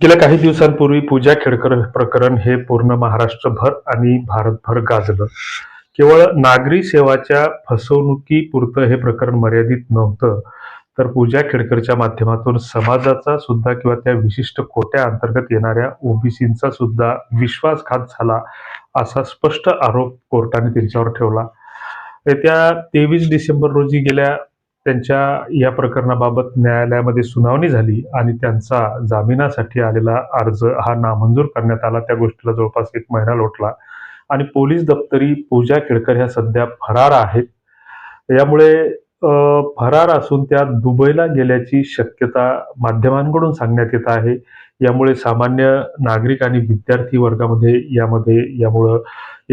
गेल्या काही दिवसांपूर्वी पूजा खेडकर प्रकरण हे पूर्ण महाराष्ट्रभर आणि भारतभर गाजलं. केवळ नागरी सेवाच्या फसवणुकीपुरतं हे प्रकरण मर्यादित नव्हतं तर पूजा खेडकरच्या माध्यमातून समाजाचा सुद्धा किंवा त्या विशिष्ट कोट्या अंतर्गत येणाऱ्या ओबीसींचा सुद्धा विश्वासघात झाला असा स्पष्ट आरोप कोर्टाने त्यांच्यावर ठेवला. येत्या तेवीस डिसेंबर रोजी गेल्या त्यांच्या या प्रकरणाबाबत न्यायालयामध्ये सुनावणी झाली आणि त्यांचा जामिनासाठी आलेला अर्ज हा नामंजूर करण्यात आला. त्या गोष्टीला जवळपास एक महिना लोटला. आणि पोलीस दप्तरी पूजा केळकर ह्या सध्या फरार आहेत. यामुळे फरार असून त्या दुबईला गेल्याची शक्यता माध्यमांकडून सांगण्यात येत आहे. यामुळे सामान्य नागरिक आणि विद्यार्थी वर्गामध्ये यामध्ये यामुळं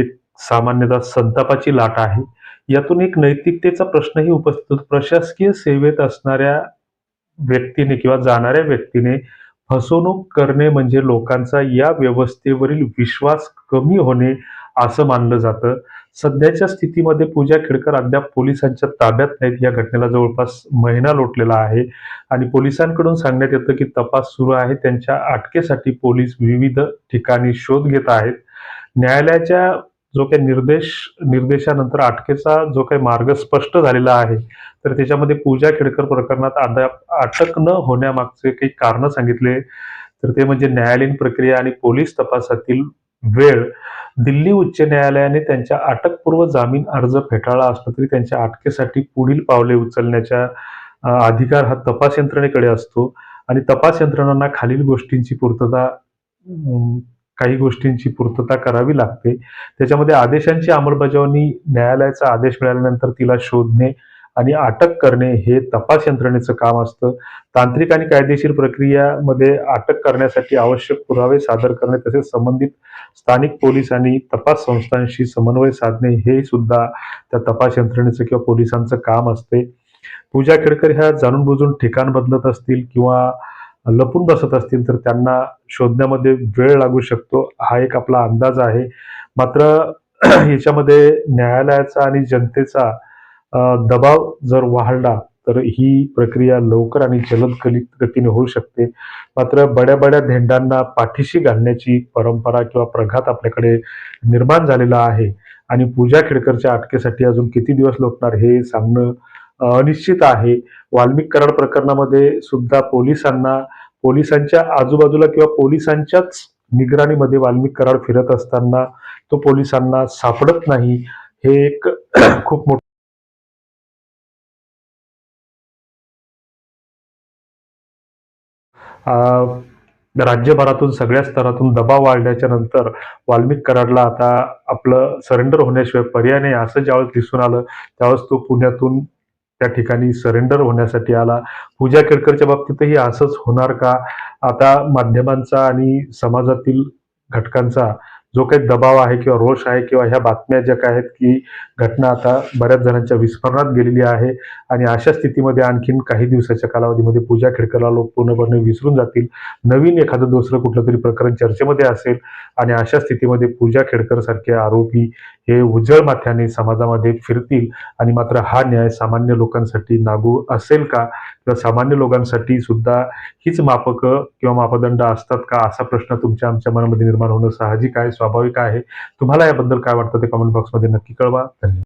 एक सामान्यतः संतापाची लाट आहे. यातून एक नैतिकतेचा प्रश्नही उपस्थित होतो. प्रशासकीय सेवेत असणाऱ्या व्यक्तीने किंवा जाणाऱ्या व्यक्तीने फसवणूक करणे म्हणजे लोकांचा या व्यवस्थेवरील विश्वास कमी होणे असं मानलं जातं. सध्याच्या स्थितीमध्ये पूजा खेडकर अद्याप पोलिसांच्या ताब्यात नाहीत. या घटनेला जवळपास महिना लोटलेला आहे. आणि पोलिसांकडून सांगण्यात येतं की तपास सुरू आहे. त्यांच्या अटकेसाठी पोलीस विविध ठिकाणी शोध घेत आहेत. न्यायालयाच्या जो काही निर्देश निर्देशानंतर अटकेचा जो काही मार्ग स्पष्ट झालेला आहे तर त्याच्यामध्ये पूजा खेडकर प्रकरणात अद्याप अटक न होण्यामागचे काही कारण सांगितले. तर ते म्हणजे न्यायालयीन प्रक्रिया आणि पोलीस तपासातील वेळ. दिल्ली उच्च न्यायालयाने त्यांच्या अटकपूर्व जामीन अर्ज फेटाळला असला तरी त्यांच्या अटकेसाठी पुढील पावले उचलण्याच्या अधिकार हा तपास यंत्रणेकडे असतो. आणि तपास यंत्रणांना खालील गोष्टींची पूर्तता काही गोष्टींची पूर्तता करावी लागते. त्याच्यामध्ये आदेशांची अंमलबजावणी न्यायालयाचा आदेश मिळाल्यानंतर तिला शोधणे आणि अटक करणे हे तपास यंत्रणेचं काम असतं. तांत्रिक आणि कायदेशीर प्रक्रियामध्ये अटक करण्यासाठी आवश्यक पुरावे सादर करणे तसेच संबंधित स्थानिक पोलीस आणि तपास संस्थांशी समन्वय साधणे हे सुद्धा त्या तपास यंत्रणेचं किंवा पोलिसांचं काम असते. पूजा खेडकर ह्या जाणून बुजून ठिकाण बदलत असतील किंवा लपून बसत असतील तर त्यांना शोधण्यामध्ये वेळ लागू शकतो. हा एक आपला अंदाज आहे. मात्र याच्यामध्ये न्यायालयाचा आणि जनतेचा दबाव जर वाढला तर ही प्रक्रिया लवकर आणि जलद कलित गतीने होऊ शकते. मात्र बड्या बड्या धेंडांना पाठीशी घालण्याची परंपरा किंवा प्रघात आपल्याकडे निर्माण झालेला आहे. आणि पूजा खेडकरच्या अटकेसाठी अजून किती दिवस लोटणार हे सांगणं अनिश्चित आहे. वाल्मिक कराड प्रकरणामध्ये सुद्धा पोलिसांना पोलिसांच्या आजूबाजूला किंवा पोलिसांच्याच निगराणीमध्ये वाल्मिक कराड फिरत असताना तो पोलिसांना सापडत नाही हे एक खूप मोठं राज्यभरातून सगळ्या स्तरातून दबाव वाढल्याच्या नंतर वाल्मिक कराडला आता आपलं सरेंडर होण्याशिवाय पर्याय नाही असं ज्यावेळेस दिसून आलं त्यावेळेस तो पुण्यातून त्या ठिकाणी सरेंडर होण्यासाठी आला. पूजा केळकरच्या बाबतीतही असंच होणार का? आता माध्यमांचा आणि समाजातील घटकांचा जो काही दबाव आहे किंवा रोष आहे किंवा ह्या बातम्या ज्या काय आहेत की घटना आता बऱ्याच जणांच्या विस्मरणात गेलेली आहे आणि अशा स्थितीमध्ये आणखीन काही दिवसाच्या कालावधीमध्ये पूजा खेडकरला लोक पूर्णपणे विसरून जातील. नवीन एखादं दुसरं कुठलं तरी प्रकरण चर्चेमध्ये असेल आणि अशा स्थितीमध्ये पूजा खेडकर सारखे आरोपी हे उजळ माथ्याने समाजामध्ये फिरतील आणि मात्र हा न्याय सामान्य लोकांसाठी लागू असेल का? किंवा सामान्य लोकांसाठी सुद्धा हीच मापकं किंवा मापदंड असतात का? असा प्रश्न तुमच्या आमच्या मनामध्ये निर्माण होणं साहजिक आहे. स्वाभाविक आहे. तुम्हाला याबद्दल काय वाटतं ते कमेंट बॉक्समध्ये नक्की कळवा. धन्यवाद.